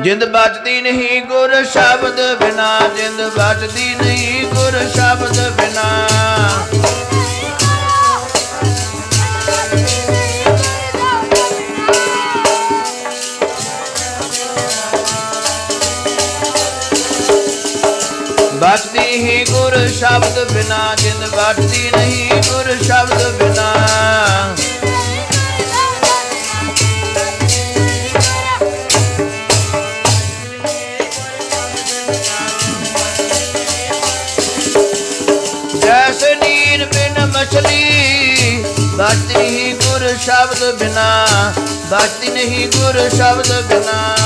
ਜਿੰਦ ਬਚਦੀ ਨਹੀਂ ਗੁਰ ਸ਼ਬਦ ਬਿਨਾ, ਜਿੰਦ ਬਚਦੀ ਨਹੀਂ ਗੁਰ ਸ਼ਬਦ ਬਿਨਾ। ਬਚਦੀ ਹੀ ਗੁਰ ਸ਼ਬਦ ਬਿਨਾ, ਜਿੰਦ ਬਚਦੀ ਨਹੀਂ ਗੁਰ ਸ਼ਬਦ ਬਿਨਾ। ਬਿਨ ਮਛਲੀ ਬਚਦੀ ਨਹੀਂ ਗੁਰ ਸ਼ਬਦ ਬਿਨਾ ਬਚਦੀ ਨਹੀਂ ਗੁਰ ਸ਼ਬਦ ਬਿਨਾ।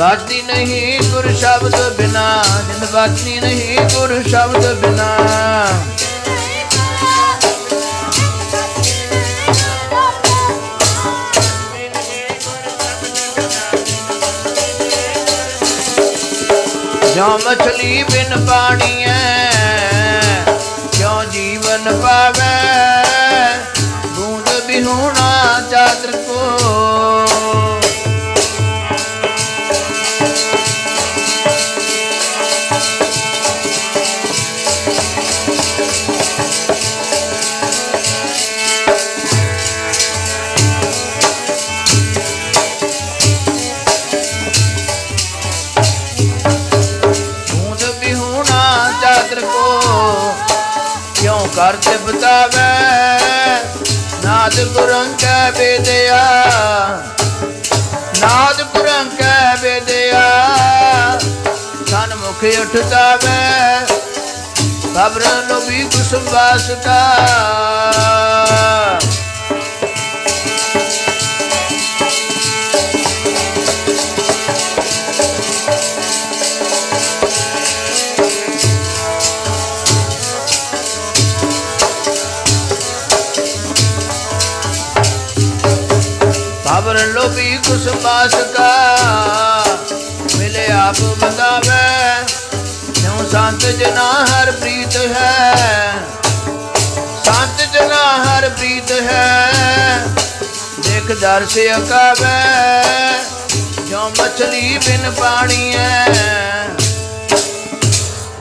ਬਚਦੀ ਨਹੀਂ ਗੁਰ ਸ਼ਬਦ ਬਿਨਾ ਜਿੰਦ ਬਚਦੀ ਨਹੀਂ ਗੁਰ ਸ਼ਬਦ ਬਿਨਾ। ਜੋ ਮਛਲੀ ਬਿਨ ਪਾਣੀ ਐ ਕਿਉ ਜੀਵਨ ਪਾਵੇ। ਕਰ ਕਰਤੇ ਬਤਾਵੇ ਨਾਦ ਗੁਰਾਂ ਕੈ ਬੇਦਿਆ। ਨਾਦ ਗੁਰਾਂ ਕੈ ਬੇਦਿਆ। ਤਨ ਮੁਖ ਉਠਦਾ ਵੇ ਖਬਰਾਂ ਨੂੰ ਵੀ ਕੁਸਮ ਵਾਸਤਾ। ਖਬਰ ਲੋਭੀ ਕੁਸ ਬਾਸ ਕਾ। ਮਿਲੇ ਆਪ ਬਤਾਵੇ ਜਿਉ ਸੰਤ ਜਨਾ ਹਰ ਪ੍ਰੀਤ ਹੈ। ਸੰਤ ਜਨਾ ਹਰ ਪ੍ਰੀਤ ਹੈ। ਦੇਖ ਦਰ ਸੇ ਅਕਾਵੇ। ਜੋ ਮਛਲੀ ਬਿਨ ਪਾਣੀ ਹੈ।